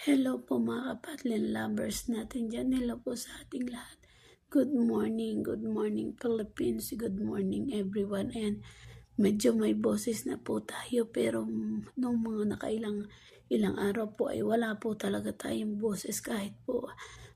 Hello po mga kapatlin lovers natin dyan. Hello po sa ating lahat. Good morning, good morning Philippines, good morning everyone. And medyo may boses na po tayo pero nung mga nakailang ilang araw po ay wala po talaga tayong boses kahit po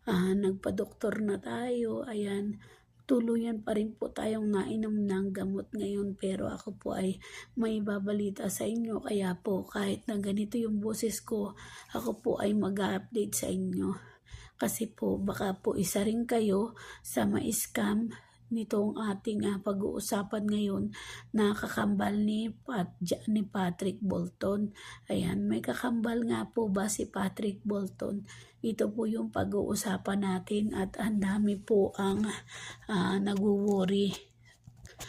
ah, nagpa-doktor na tayo. Ayan, tuluyan pa rin po tayong nainom ng gamot ngayon pero ako po ay may babalita sa inyo. Kaya po kahit na ganito yung boses ko ako po ay mag-update sa inyo. Kasi po baka po isa rin kayo sa ma-scam nitong ating ah, pag-uusapan ngayon na kakambal ni, Pat, ni Patrick Bolton. Ayan, may kakambal nga po ba si Patrick Bolton? Ito po yung pag-uusapan natin at ang dami po ang uh, nagwo-worry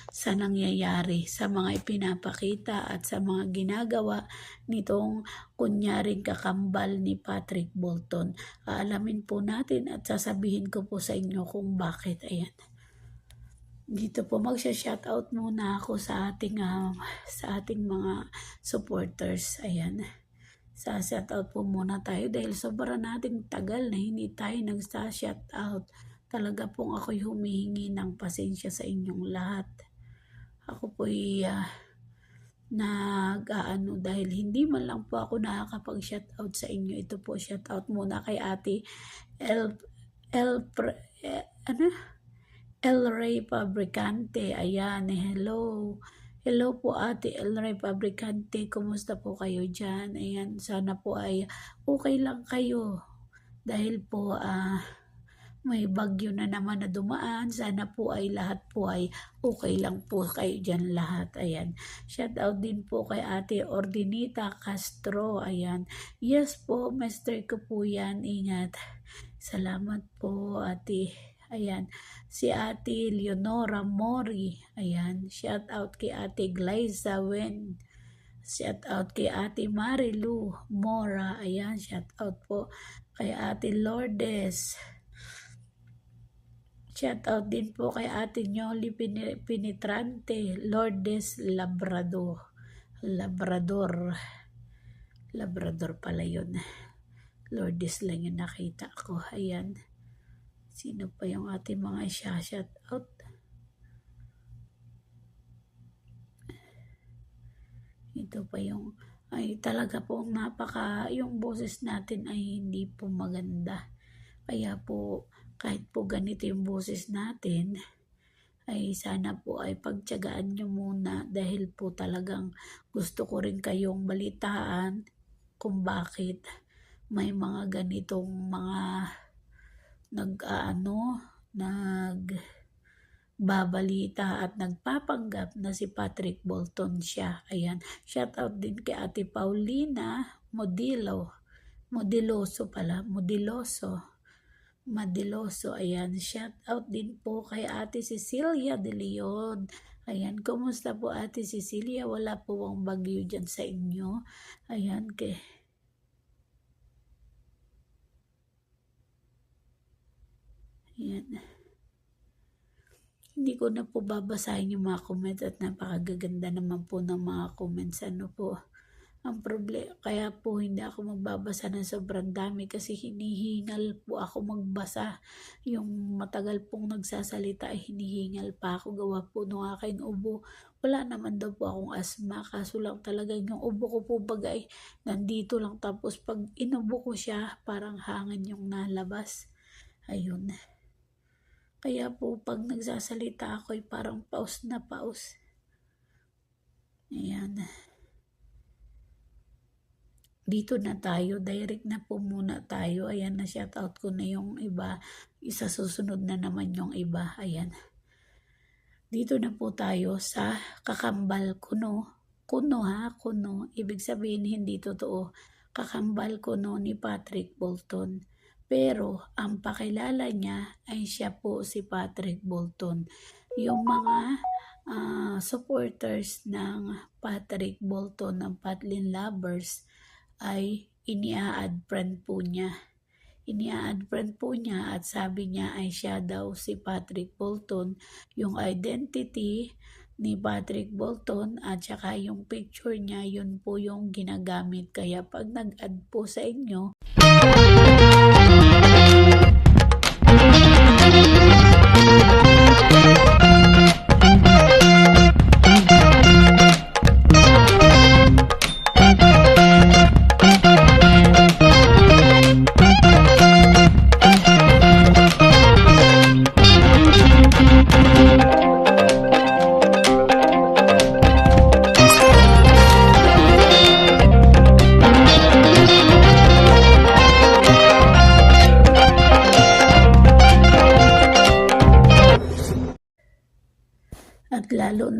sa nangyayari, sa mga ipinapakita at sa mga ginagawa nitong kunyaring kakambal ni Patrick Bolton. Aalamin po natin at sasabihin ko po sa inyo kung bakit. Ayan. Dito po magsha-shoutout muna ako sa ating ah, sa ating mga supporters. Ayan. Sa shoutout po muna tayo dahil sobra nating tagal na hindi tayo nagsa-shoutout. Talaga pong ako'y humihingi ng pasensya sa inyong lahat. Ako po'y ah, nag-aano dahil hindi man lang po ako nakakapag-shoutout sa inyo. Ito po shoutout muna kay Ate El El Pre- eh, ano? El Rey Fabricante. Ayan, hello. Hello po Ate El Rey Fabricante. Kumusta po kayo dyan? Ayan, sana po ay okay lang kayo. Dahil po, ah, may bagyo na naman na dumaan. Sana po ay lahat po ay okay lang po kayo dyan lahat. Ayan. Shout out din po kay Ate Ordinita Castro. Ayan. Yes po, master ko. Ingat. Salamat po, Ate. Ayan. Si Ate Leonora Mori. Ayan. Shout out kay Ate Glyza Wen. Shout out kay Ate Marilu Mora. Ayan. Shout out po kay Ate Lourdes. Shout out din po kay Ate Nyoli Pini- Pinitrante, Lourdes Labrador. Labrador. Labrador pala yun. Lourdes lang yung nakita ko. Ayan. Sino pa yung ating mga shout out? Ito pa yung ay talaga po napaka yung boses natin ay hindi po maganda. Kaya po kahit po ganito yung boses natin ay sana po ay pagtyagaan nyo muna dahil po talagang gusto ko rin kayong balitaan kung bakit may mga ganitong mga nag-aano, nag babalita at nagpapanggap na si Patrick Bolton siya. Ayan. Shout out din kay Ate Paulina Modilo. Modiloso pala. Modiloso. Madiloso. Ayan. Shout out din po kay Ate Cecilia de Leon. Ayan. Kumusta po Ate Cecilia? Wala po ang bagyo dyan sa inyo. Ayan. Kay Ayan. Hindi ko na po babasahin yung mga comments at napakagaganda naman po ng mga comments. Ano po, ang problema, kaya po hindi ako magbabasa ng sobrang dami kasi hinihingal po ako magbasa. Yung matagal pong nagsasalita ay hinihingal pa ako gawa po ng aking ubo. Wala naman daw po akong asma kaso lang talaga yung ubo ko po bagay nandito lang tapos pag inubo ko siya parang hangin yung nalabas. Ayun. Kaya po pag nagsasalita ako ay parang paus na paus. Ayan. Dito na tayo, direct na po muna tayo. Ayan na shoutout ko na yung iba. Isa susunod na naman yung iba. Ayan. Dito na po tayo sa kakambal kuno. Kuno ha, kuno. Ibig sabihin hindi totoo. Kakambal kuno ni Patrick Bolton. Pero ang pakilala niya ay siya po si Patrick Bolton. Yung mga uh, supporters ng Patrick Bolton ng Patlin Lovers ay inia-add friend po niya. Inia-add friend po niya at sabi niya ay siya daw si Patrick Bolton. Yung identity ni Patrick Bolton at saka yung picture niya, yun po yung ginagamit. Kaya pag nag-add po sa inyo, At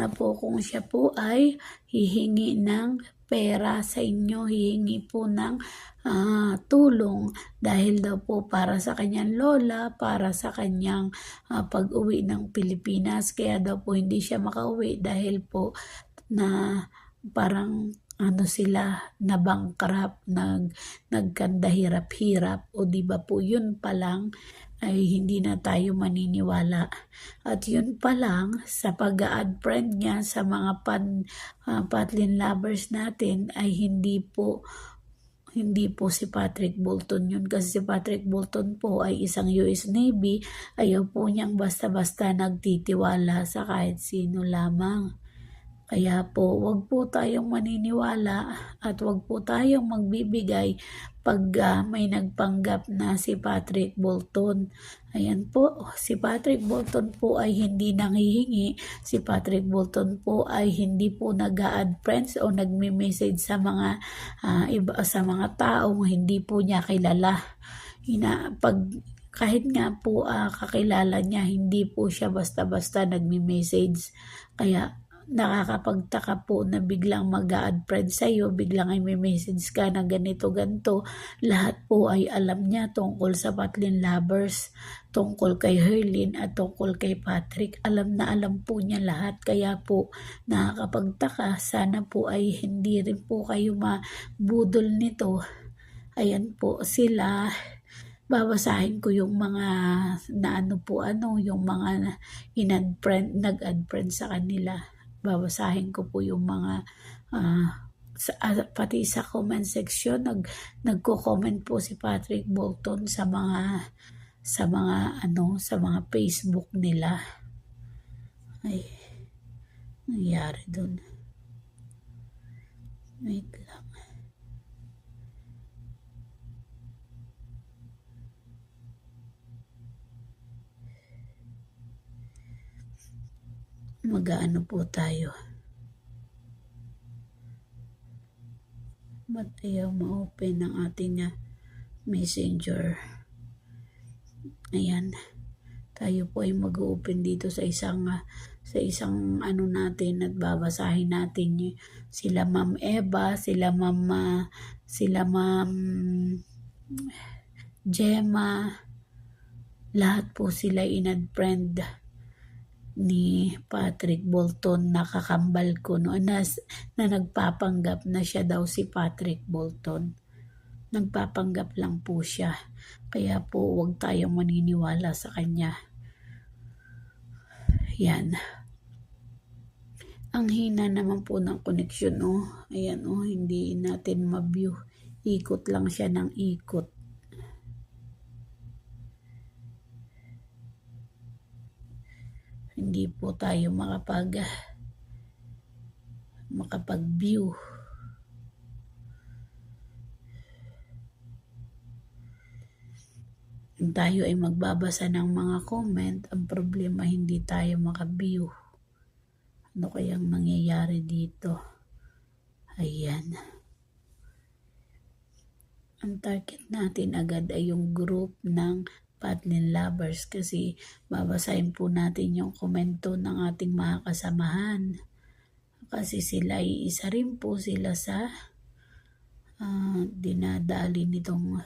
na po kung siya po ay hihingi ng pera sa inyo, hihingi po ng ah, tulong dahil daw po para sa kanyang lola, para sa kanyang ah, pag-uwi ng Pilipinas. Kaya daw po hindi siya makauwi dahil po na parang ano sila na bankrupt, nag, nagkanda hirap-hirap o di ba po yun pa lang ay hindi na tayo maniniwala. At yun pa lang, sa pag-add friend niya sa mga pan, ah, patlin lovers natin ay hindi po hindi po si Patrick Bolton yun. Kasi si Patrick Bolton po ay isang US Navy. Ayaw po niyang basta-basta nagtitiwala sa kahit sino lamang kaya po wag po tayong maniniwala at wag po tayong magbibigay pag ah, may nagpanggap na si Patrick Bolton ayan po si Patrick Bolton po ay hindi nanghihingi si Patrick Bolton po ay hindi po nag-add friends o nagme-message sa mga ah, iba sa mga taong hindi po niya kilala. Ina pag kahit nga po ah, kakilala niya, hindi po siya basta-basta nagme-message. Kaya nakakapagtaka po na biglang mag-add friend sa'yo, biglang ay may message ka na ganito, ganito. Lahat po ay alam niya tungkol sa Patlin Lovers, tungkol kay Herlin at tungkol kay Patrick. Alam na alam po niya lahat. Kaya po nakakapagtaka, sana po ay hindi rin po kayo mabudol nito. Ayan po sila babasahin ko yung mga na ano po ano yung mga in friend nag-add friend sa kanila babasahin ko po yung mga ah, sa, ah, pati sa comment section. Nag nagko-comment po si Patrick Bolton sa mga sa mga ano sa mga Facebook nila. Ay nangyari doon wait lang mag-ano po tayo? Ba't ayaw ma-open ng ating ah, messenger. Ayan. Tayo po ay mag-open dito sa isang ah, sa isang ano natin at babasahin natin sila Ma'am Eva, sila Ma'am ah, sila Ma'am Gemma. Lahat po sila inad friend ni Patrick Bolton nakakambal ko no? Na, na nagpapanggap na siya daw si Patrick Bolton. Nagpapanggap lang po siya. Kaya po huwag tayong maniniwala sa kanya. Yan. Ang hina naman po ng connection oh ayan oh hindi natin ma-view ikot lang siya ng ikot hindi po tayo makapag makapag-view. Kung tayo ay magbabasa ng mga comment, ang problema hindi tayo maka-view. Ano kayang nangyayari dito? Ayan. Ang target natin agad ay yung group ng Patlin Lovers kasi babasahin po natin yung komento ng ating mga kasamahan. Kasi sila ay isa rin po sila sa ah, dinadali nitong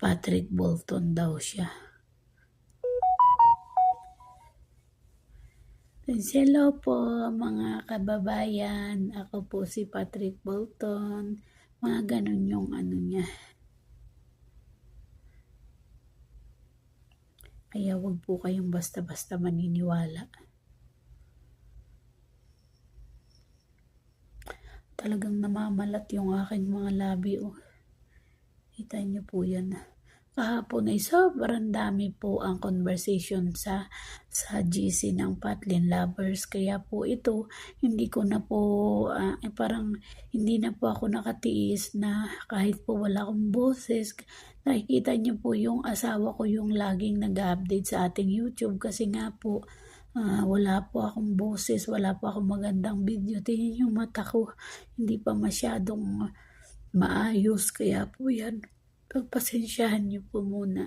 Patrick Bolton daw siya. Hello po mga kababayan. Ako po si Patrick Bolton. Mga ganun yung ano niya. Kaya wag po kayong basta-basta maniniwala. Talagang namamalat yung aking mga labi. Oh. Kita niyo po yan. Kahapon ay sobrang dami po ang conversation sa sa GC ng Patlin Lovers. Kaya po ito, hindi ko na po, eh, parang hindi na po ako nakatiis na kahit po wala akong boses. Nakikita niyo po yung asawa ko yung laging nag-update sa ating YouTube kasi nga po, ah, wala po akong boses, wala po akong magandang video. Tingnan yung mata ko, hindi pa masyadong maayos. Kaya po yan, pagpasensyahan niyo po muna.